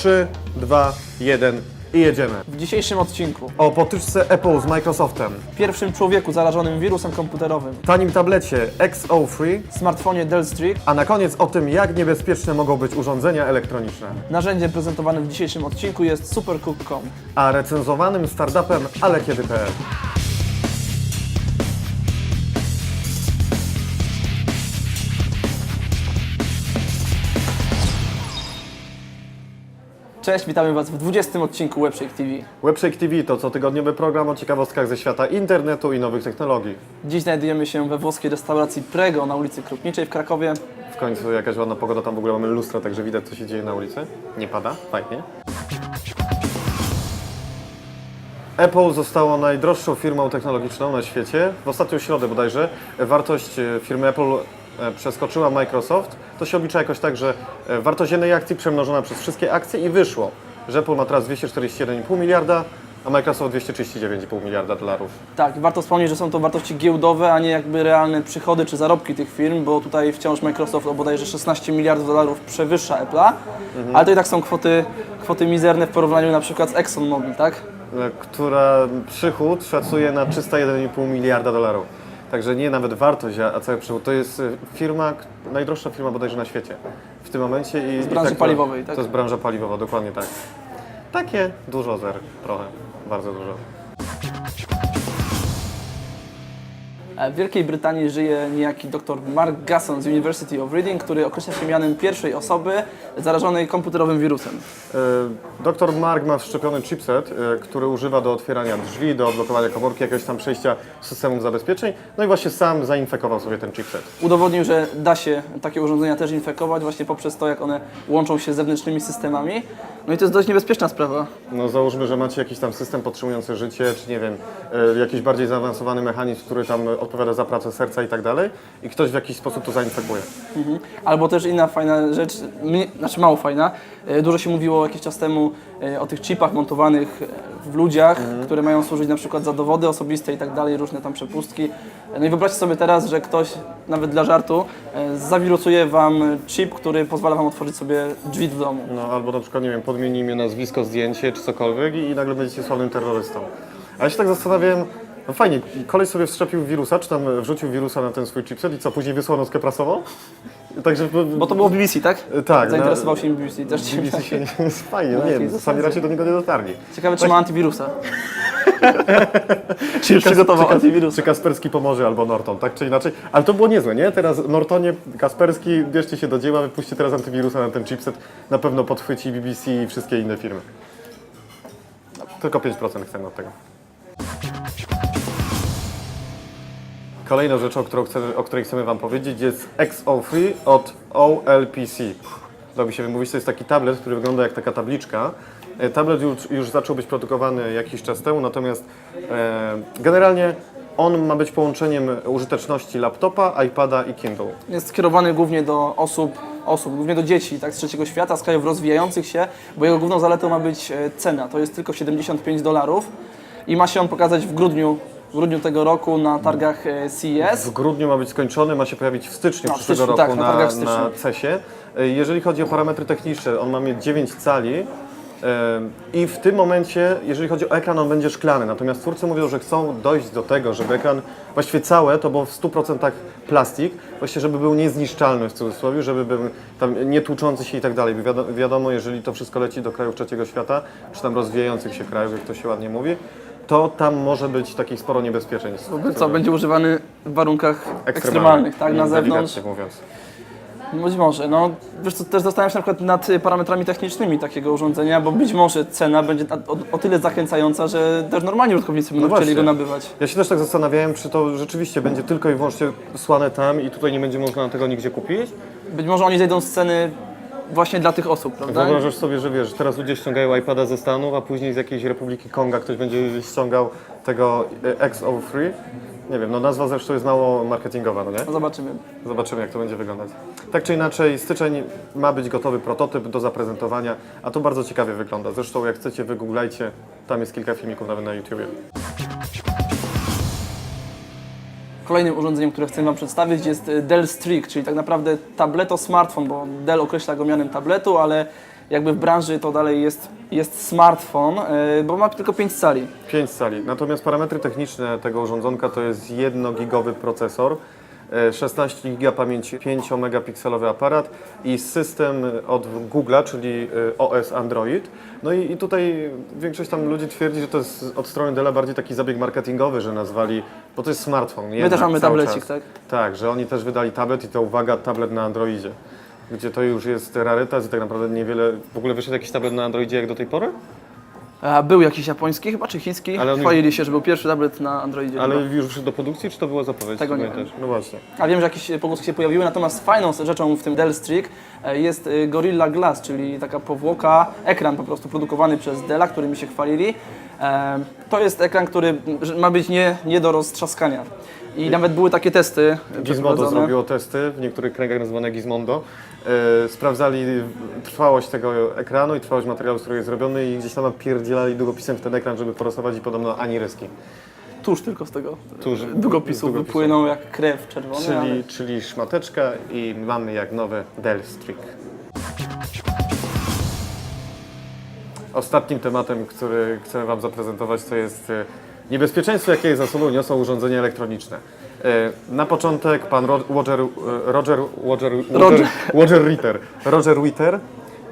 3, 2, 1 i jedziemy. W dzisiejszym odcinku O potyczce Apple z Microsoftem, pierwszym człowieku zarażonym wirusem komputerowym, tanim tablecie XO3, smartfonie Dell Streak, a na koniec o tym, jak niebezpieczne mogą być urządzenia elektroniczne. narzędziem prezentowanym w dzisiejszym odcinku jest supercook.com. A recenzowanym startupem alekiedy.pl. Cześć, witamy Was w 20 odcinku Webshake TV. Webshake TV to cotygodniowy program o ciekawostkach ze świata internetu i nowych technologii. Dziś znajdujemy się we włoskiej restauracji Prego na ulicy Krupniczej w Krakowie. W końcu jakaś ładna pogoda, tam w ogóle mamy lustra, także widać co się dzieje na ulicy. Nie pada? Fajnie. Apple zostało najdroższą firmą technologiczną na świecie. W ostatnią środę bodajże wartość e, firmy Apple przeskoczyła Microsoft. To się oblicza jakoś tak, że e, wartość jednej akcji przemnożona przez wszystkie akcje i wyszło, że Apple ma teraz 241,5 miliarda, a Microsoft 239,5 miliarda dolarów. Tak, warto wspomnieć, że są to wartości giełdowe, a nie jakby realne przychody czy zarobki tych firm, bo tutaj wciąż Microsoft o bodajże 16 miliardów dolarów przewyższa Apple'a, ale to i tak są kwoty, kwoty mizerne w porównaniu na przykład z ExxonMobil, tak? e, która przychód szacuje na 301,5 miliarda dolarów. Także nie nawet wartość, a a cały przychód. To jest e, firma, k- najdroższa firma bodajże na świecie w tym momencie. I, z branży paliwowej, tak? To jest branża paliwowa, dokładnie tak. Takie dużo zer, trochę, bardzo dużo. E, W Wielkiej Brytanii żyje niejaki dr Mark Gasson z University of Reading, który określa się mianem pierwszej osoby zarażonej komputerowym wirusem. E, Doktor Mark ma wszczepiony chipset, e, który używa do otwierania drzwi, do odblokowania komórki, jakiegoś tam przejścia systemów zabezpieczeń. No i właśnie sam zainfekował sobie ten chipset. Udowodnił, że da się takie urządzenia też infekować właśnie poprzez to, jak one łączą się z zewnętrznymi systemami. No i to jest dość niebezpieczna sprawa. No załóżmy, że macie jakiś tam system podtrzymujący życie, czy nie wiem, e, jakiś bardziej zaawansowany mechanizm, który tam odpowiada za pracę serca i tak dalej i ktoś w jakiś sposób to zainfekuje. Albo też inna fajna rzecz, mnie, znaczy mało fajna, e, dużo się mówiło jakiś czas temu e, o tych chipach montowanych e, w ludziach, które mają służyć na przykład za dowody osobiste i tak dalej, różne tam przepustki. E, No i wyobraźcie sobie teraz, że ktoś, nawet dla żartu, zawirusuje Wam chip, który pozwala Wam otworzyć sobie drzwi w domu. No albo na przykład, nie wiem, podmieni imię, nazwisko, zdjęcie czy cokolwiek i, i nagle będziecie sławnym terrorystą. A ja się tak zastanawiałem, no fajnie, koleś sobie wszczepił wirusa, czy tam wrzucił wirusa na ten swój chipset i co, później wysłał notkę prasową? Także... Bo to było BBC, tak? Tak, Zainteresował na- się BBC. Też BBC się nie fajnie, no nie wiem, sami raczej do niego nie dotarli. Ciekawe, czy ma antywirusa. Czy już przygotował czy, antywirusa. czy Kasperski pomoże albo Norton, tak czy inaczej. Ale to było niezłe, nie? Teraz Nortonie, Kasperski, bierzcie się do dzieła, wypuśćcie teraz antywirusa na ten chipset. Na pewno podchwyci BBC i wszystkie inne firmy. Tylko 5% chcemy od tego. Kolejną rzeczą, którą chcę, o której chcemy Wam powiedzieć jest XO3 od OLPC. Mi się wymówić, to jest taki tablet, który wygląda jak taka tabliczka. E, Tablet już, już zaczął być produkowany jakiś czas temu, natomiast e, generalnie on ma być połączeniem użyteczności laptopa, iPada i Kindle. Jest skierowany głównie do osób, osób, głównie do dzieci tak, z trzeciego świata, z krajów rozwijających się, bo jego główną zaletą ma być e, cena. To jest tylko 75 dolarów i ma się on pokazać w grudniu, w grudniu tego roku na targach e, CES. W grudniu ma być skończony, ma się pojawić w styczniu No, w przyszłego styczniu, roku tak, na na, targach w na. CESie. E, Jeżeli chodzi o parametry techniczne, on ma mieć 9 cali i w tym momencie, jeżeli chodzi o ekran, on będzie szklany. Natomiast twórcy mówią, że chcą dojść do tego, żeby ekran właściwie całe, to było w 100% plastik, właśnie żeby był niezniszczalny w cudzysłowie, żeby był tam nie tłuczący się i tak dalej. Bo Wiadomo, wiadomo, jeżeli to wszystko leci do krajów trzeciego świata, czy tam rozwijających się krajów, jak to się ładnie mówi, to tam może być takich sporo niebezpieczeństw. Co będzie używany w warunkach ekstremalnych, tak, na zewnątrz. mówiąc. Być może. No, wiesz co, też zastanawiam się na przykład nad y, parametrami technicznymi takiego urządzenia, bo być może cena będzie o, o tyle zachęcająca, że też normalni użytkownicy będą No chcieli go nabywać. Ja się też tak zastanawiałem, czy to rzeczywiście będzie tylko i wyłącznie słane tam i tutaj nie będzie można tego nigdzie kupić. Być może oni zejdą z ceny właśnie dla tych osób, prawda? Wyobrażasz sobie, że wiesz, teraz ludzie ściągają iPada ze Stanów, a później z jakiejś Republiki Konga ktoś będzie ściągał tego e, XO3. Nie wiem, no nazwa zresztą jest mało marketingowa, no nie? No zobaczymy. Zobaczymy, jak to będzie wyglądać. Tak czy inaczej, styczeń ma być gotowy prototyp do zaprezentowania, a to bardzo ciekawie wygląda. Zresztą, jak chcecie, wygooglajcie, tam jest kilka filmików nawet na YouTubie. Kolejnym urządzeniem, które chcę Wam przedstawić jest y, Dell Streak, czyli tak naprawdę tableto smartfon, bo Dell określa go mianem tabletu, ale jakby w branży to dalej jest, jest smartfon, e, bo ma tylko 5 cali. 5 cali. Natomiast parametry techniczne tego urządzonka to jest 1-gigowy procesor, e, 16 giga pamięci, 5-megapikselowy aparat i system od Google'a, czyli e, OS Android. No i, i tutaj większość tam ludzi twierdzi, że to jest od strony Della bardziej taki zabieg marketingowy, że nazwali, bo to jest smartfon. My też mamy tablecik, czas. tak? Tak, że oni też wydali tablet i to uwaga, tablet na Androidzie. Gdzie to już jest rarytas i tak naprawdę niewiele. W ogóle wyszedł jakiś tablet na Androidzie jak do tej pory? A był jakiś japoński chyba, czy chiński? Ale on- Chwalili się, że był pierwszy tablet na Androidzie. Ale już wyszedł do produkcji, czy to była zapowiedź? Tego nie Pamiętasz? No właśnie. A wiem, że jakieś pogłoski się pojawiły, natomiast fajną rzeczą w tym Dell Streak e, jest e, Gorilla Glass, czyli taka powłoka, ekran po prostu produkowany przez Della, którymi się chwalili. E, To jest ekran, który ma być nie, nie do roztrzaskania. I nawet były takie testy e, Gizmodo zrobiło testy, w niektórych kręgach nazywane Gizmondo. E, sprawdzali trwałość tego ekranu i trwałość materiału, z którego jest zrobiony i gdzieś tam napierdzielali długopisem w ten ekran, żeby porosować i podobno ani ryski. Tuż tylko z tego Tuż, długopisu długopisu. wypłynął jak krew czerwona. Czyli, ale- czyli szmateczka i mamy jak nowy Dell Streak. Ostatnim tematem, który chcemy Wam zaprezentować, to jest e, niebezpieczeństwo, jakie za sobą niosą urządzenia elektroniczne. E, Na początek pan Ro- Roger, e, Roger, Roger, Roger, Roger Ritter, Roger Witter,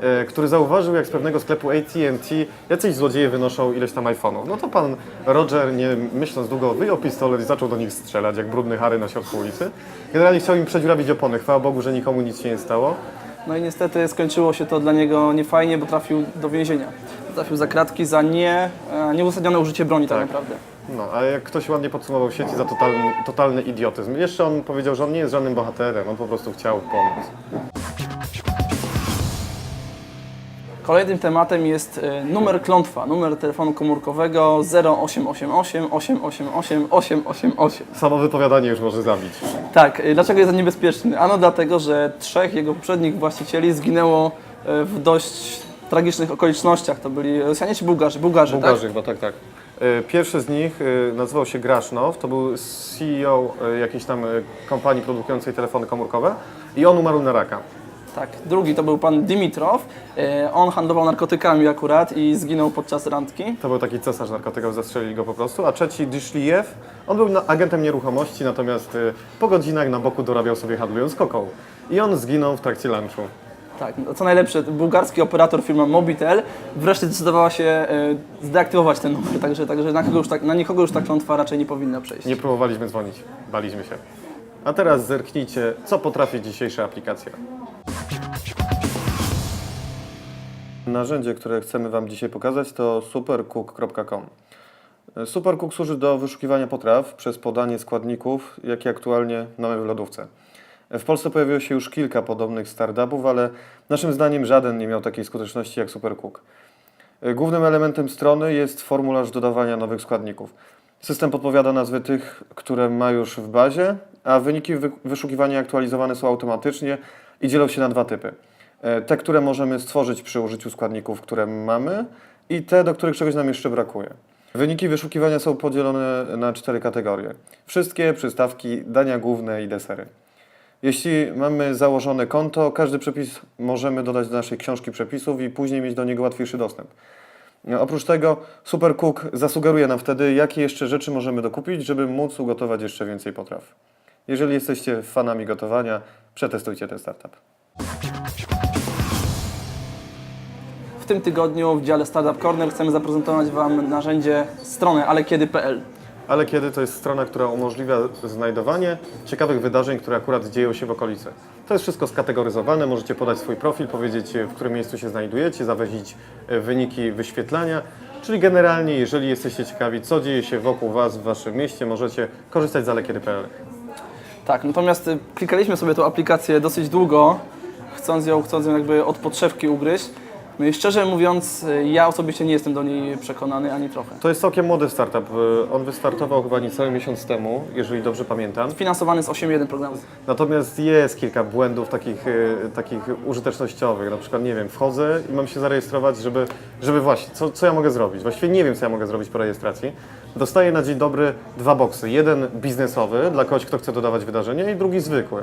e, który zauważył, jak z pewnego sklepu AT&T jacyś złodzieje wynoszą ileś tam iPhone'ów. No to pan Roger, nie myśląc długo, wyjął pistolet i zaczął do nich strzelać, jak brudny Harry na środku ulicy. Generalnie chciał im przedziurawić opony. Chwała Bogu, że nikomu nic się nie stało. No i niestety skończyło się to dla niego niefajnie, bo trafił do więzienia. Trafił za kratki za nie, e, nieuzasadnione użycie broni tak, Tak. naprawdę. No, a jak ktoś ładnie podsumował w sieci za totalny, totalny idiotyzm. Jeszcze on powiedział, że on nie jest żadnym bohaterem, on po prostu chciał pomóc. Kolejnym tematem jest e, numer klątwa, numer telefonu komórkowego 0888 888 888. Samo wypowiadanie już może zabić. Tak, e, dlaczego jest on niebezpieczny? Ano dlatego, że trzech jego poprzednich właścicieli zginęło e, w dość tragicznych okolicznościach. To byli Rosjanie czy Bułgarzy? Bułgarzy, Bułgarzy chyba, tak, tak. Pierwszy z nich nazywał się Grasznow, to był CEO jakiejś tam kompanii produkującej telefony komórkowe i on umarł na raka. Tak, drugi to był pan Dimitrow. E, On handlował narkotykami akurat i zginął podczas randki. To był taki cesarz narkotyków, zastrzelili go po prostu. A trzeci, Dyszlijew, on był na- agentem nieruchomości, natomiast e, po godzinach na boku dorabiał sobie handlując koką. I on zginął w trakcie lunchu. Tak, no, co najlepsze, bułgarski operator firma Mobitel wreszcie zdecydowała się e, zdeaktywować ten numer, także, także na, kogo już tak, na nikogo już ta klątwa raczej nie powinna przejść. Nie próbowaliśmy dzwonić, baliśmy się. A teraz zerknijcie, co potrafi dzisiejsza aplikacja. Narzędzie, które chcemy Wam dzisiaj pokazać to supercook.com. Supercook służy do wyszukiwania potraw przez podanie składników, jakie aktualnie mamy w lodówce. W Polsce pojawiło się już kilka podobnych startupów, ale naszym zdaniem żaden nie miał takiej skuteczności jak Supercook. Głównym elementem strony jest formularz dodawania nowych składników. System podpowiada nazwy tych, które ma już w bazie, a wyniki wy- wyszukiwania aktualizowane są automatycznie i dzielą się na dwa typy. E, Te, które możemy stworzyć przy użyciu składników, które mamy i te, do których czegoś nam jeszcze brakuje. Wyniki wyszukiwania są podzielone na cztery kategorie. Wszystkie, przystawki, dania główne i desery. Jeśli mamy założone konto, każdy przepis możemy dodać do naszej książki przepisów i później mieć do niego łatwiejszy dostęp. No, Oprócz tego Supercook zasugeruje nam wtedy, jakie jeszcze rzeczy możemy dokupić, żeby móc ugotować jeszcze więcej potraw. Jeżeli jesteście fanami gotowania, przetestujcie ten startup. W tym tygodniu w dziale Startup Corner chcemy zaprezentować Wam narzędzie stronę alekiedy.pl. Ale kiedy to jest strona, która umożliwia znajdowanie ciekawych wydarzeń, które akurat dzieją się w okolicy. To jest wszystko skategoryzowane, możecie podać swój profil, powiedzieć w którym miejscu się znajdujecie, zawezić e, wyniki wyświetlania. Czyli generalnie, jeżeli jesteście ciekawi, co dzieje się wokół Was w Waszym mieście, możecie korzystać z alekiedy.pl. Tak, natomiast y, klikaliśmy sobie tą aplikację dosyć długo, chcąc ją, chcąc ją jakby od podszewki ugryźć. No i szczerze mówiąc, ja osobiście nie jestem do niej przekonany ani trochę. To jest całkiem młody startup. On wystartował chyba niecały miesiąc temu, jeżeli dobrze pamiętam. Finansowany z 8.1 programu. Natomiast jest kilka błędów takich, e, takich użytecznościowych. Na przykład, nie wiem, wchodzę i mam się zarejestrować, żeby, żeby właśnie, co, co ja mogę zrobić? Właściwie nie wiem, co ja mogę zrobić po rejestracji. Dostaję na dzień dobry dwa boksy. Jeden biznesowy, dla kogoś, kto chce dodawać wydarzenia i drugi zwykły.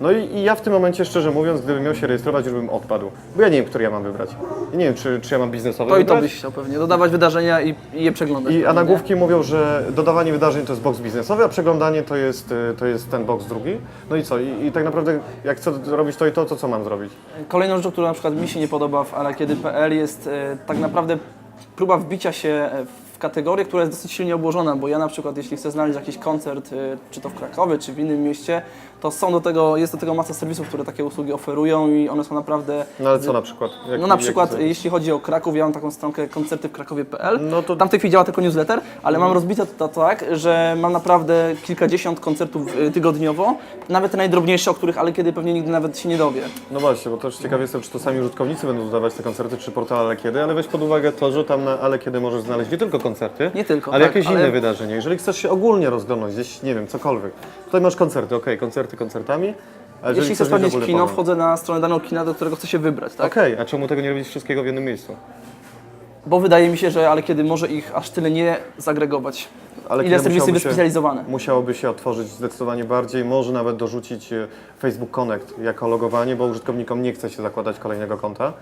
No i, i ja w tym momencie, szczerze mówiąc, gdybym miał się rejestrować, już bym odpadł. Bo ja nie wiem, który ja mam wybrać. I nie wiem, czy, czy ja mam biznesowy To i to wybrać. byś chciał pewnie, dodawać wydarzenia i, i je przeglądać. I, a nagłówki mówią, że dodawanie wydarzeń to jest box biznesowy, a przeglądanie to jest, y, to jest ten box drugi. No i co? I, I tak naprawdę jak chcę robić to i to, to co mam zrobić? Kolejną rzeczą, która na przykład mi się nie podoba w alakiedy.pl jest e, tak naprawdę próba wbicia się e, w kategorię, która jest dosyć silnie obłożona, bo ja na przykład jeśli chcę znaleźć jakiś koncert, e, czy to w Krakowie, czy w innym mieście, to są do tego, jest do tego masa serwisów, które takie usługi oferują i one są naprawdę... No ale co na przykład? Jak- No na jak- przykład jeśli chodzi o Kraków, ja mam taką stronkę koncerty w Krakowie.pl. No to- Tam w tej chwili działa tylko newsletter, ale mam rozbite to tak, że mam naprawdę kilkadziesiąt koncertów y, tygodniowo, nawet te najdrobniejsze, o których ale kiedy pewnie nigdy nawet się nie dowie. No właśnie, bo też ciekaw jestem, czy to sami użytkownicy będą dodawać te koncerty, czy portal Ale Kiedy, ale weź pod uwagę to, że tam na Ale Kiedy możesz znaleźć nie tylko koncerty, Nie tylko, ale tak, jakieś ale- inne wydarzenia. Jeżeli chcesz się ogólnie rozglądnąć, gdzieś, nie wiem, cokolwiek, tutaj masz koncerty, okej, koncerty koncertami, a jeżeli Jeśli chcę mieć sprawdzić kino, program- wchodzę na stronę danego kina, do którego chcę się wybrać, tak? Okej, a czemu tego nie robić wszystkiego w jednym miejscu? Bo wydaje mi się, że ale kiedy może ich aż tyle nie zagregować. Ale Ile serwisy musiałoby się- wyspecjalizowane. Musiałoby się otworzyć zdecydowanie bardziej, może nawet dorzucić e, Facebook Connect jako logowanie, bo użytkownikom nie chce się zakładać kolejnego konta.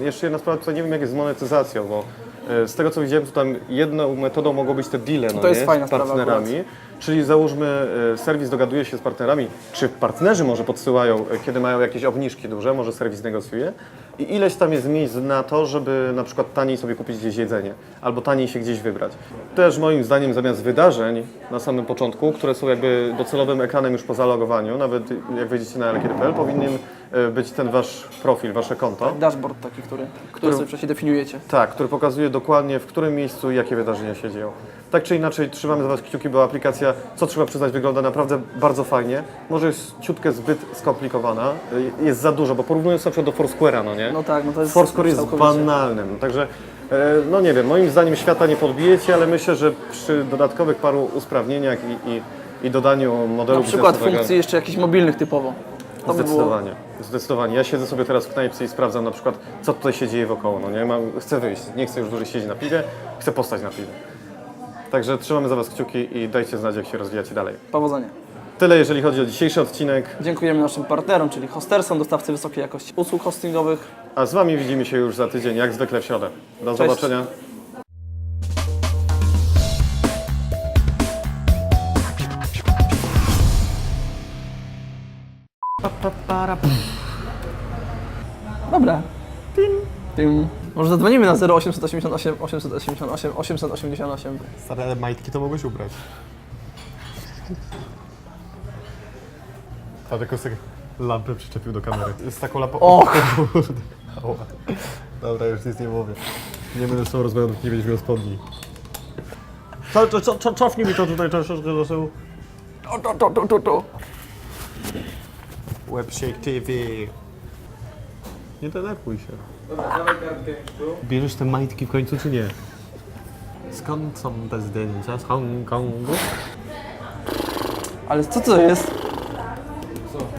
E, Jeszcze jedna sprawa, tutaj nie wiem jak jest z monetyzacją, bo z tego co widziałem, to tam jedną metodą mogą być te deale no To jest nie, fajna z sprawa partnerami. Czyli załóżmy, e, serwis dogaduje się z partnerami, czy partnerzy może podsyłają, e, kiedy mają jakieś obniżki duże, może serwis negocjuje. I ileś tam jest miejsc na to, żeby na przykład taniej sobie kupić gdzieś jedzenie, albo taniej się gdzieś wybrać. Też moim zdaniem zamiast wydarzeń na samym początku, które są jakby docelowym ekranem już po zalogowaniu, nawet jak wejdziecie na lkd.pl, powinien e, być ten wasz profil, wasze konto. Dashboard taki, który, który sobie wcześniej definiujecie. Tak, który pokazuje dokładnie w którym miejscu i jakie wydarzenia się dzieją. Tak czy inaczej trzymamy za Was kciuki, bo aplikacja, co trzeba przyznać, wygląda naprawdę bardzo fajnie. Może jest ciutkę zbyt skomplikowana, y, jest za dużo, bo porównując na przykład do Foursquare'a, no nie? No tak, no to jest Foursquare jest całkowicie. banalnym, także e, no nie wiem, moim zdaniem świata nie podbijecie, ale myślę, że przy dodatkowych paru usprawnieniach i, i, i dodaniu modelu Na przykład funkcji jeszcze jakichś mobilnych typowo. To by było... Zdecydowanie. Ja siedzę sobie teraz w knajpce i sprawdzam na przykład, co tutaj się dzieje wokoło. No nie? Mam, chcę wyjść, nie chcę już dłużej siedzieć na piwie, chcę postać na piwie. Także trzymamy za Was kciuki i dajcie znać, jak się rozwijacie dalej. Powodzenia. Tyle, jeżeli chodzi o dzisiejszy odcinek, Dziękujemy naszym partnerom, czyli Hostersom, dostawcy wysokiej jakości usług hostingowych. a z Wami widzimy się już za tydzień, jak zwykle w środę. Do Cześć. zobaczenia. Dobra. Tym. Może zadzwonimy na 0888 888 888. Stare majtki to mogłeś ubrać. Patrz, jaką sobie lampę przyczepił do kamery. Z taką lampą... O kurde. Ała. Dobra, już nic nie mówię. Nie będę z tobą rozmawiał, dopóki nie będziesz miał spodni. Co, co, co, co, cofnij mi to tutaj troszeczkę do tyłu. To, to, to, to, to, to. Webshake TV. Nie denerwuj się. Bierzesz te majtki w końcu, czy nie? Skąd są te zdjęcia? Z Hongkongu? Ale co to jest?